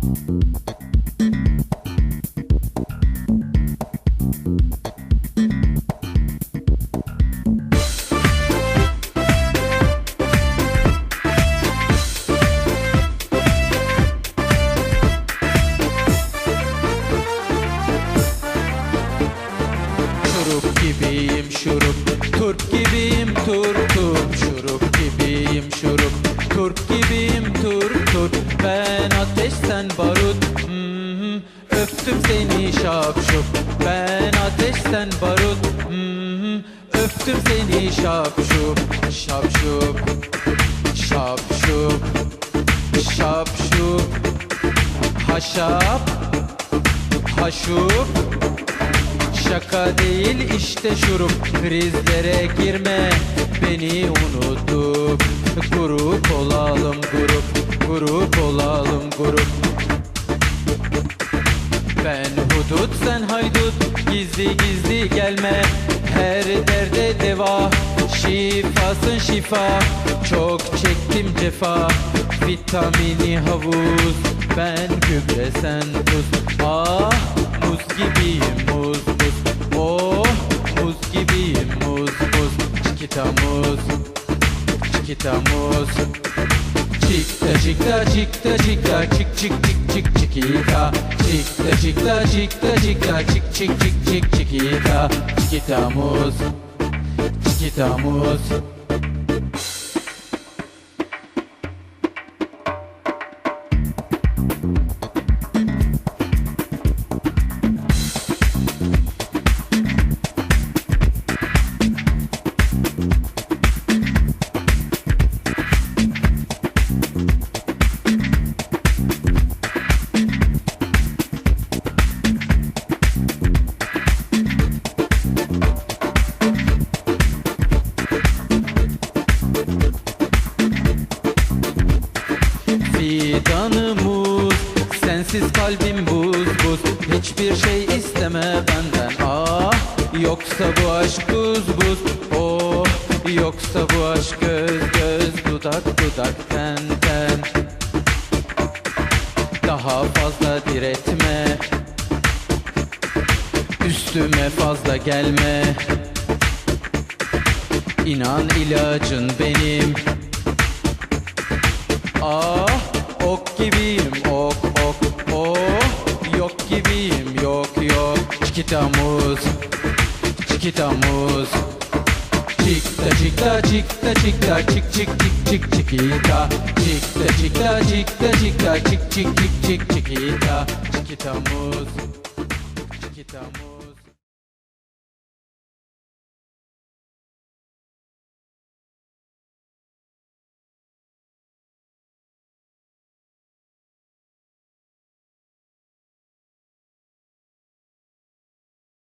Şurup gibiyim şurup Turp gibiyim turp Öptüm seni şapşup Ben ateş sen barut. Hmm, Öptüm seni şapşup Şapşup Şapşup Şapşup Haşap. Haşup. Şaka değil işte şurup. Krizlere girme. Beni unutup. Grup olalım grup. Grup olalım grup Ben hudut sen haydut. Gizli gizli gelme. Her derde deva. Şifasın şifa. Çok çektim cefa. Vitamini havuz. Ben gübre sen tuz. Ah muz gibiyim muz muz. Oh muz gibiyim muz muz. Çikita muz. Çikita muz Çikta çikta çikta çik çik çik çik çikita Çikta çikta çikta çikta çik çik çik çik çikita Çikita muz Çikita muz Fidanımız Sensiz kalbim buz buz. Hiçbir şey isteme benden. Ah yoksa bu aşk buz buz. Oh yoksa bu aşk göz göz Dudak dudak ten ten. Daha fazla diretme. Üstüme fazla gelme. İnan ilacın benim. Ah ok gibiyim ok ok oh. Yok gibiyim yok yok. Çikita muz Çikita muz. Çikta çikta çikta çikta. Çik çik çik çik çikita. Çikta çikta çikta çikta. Çik çik çik çik çikita. Çikita muz Çikita muz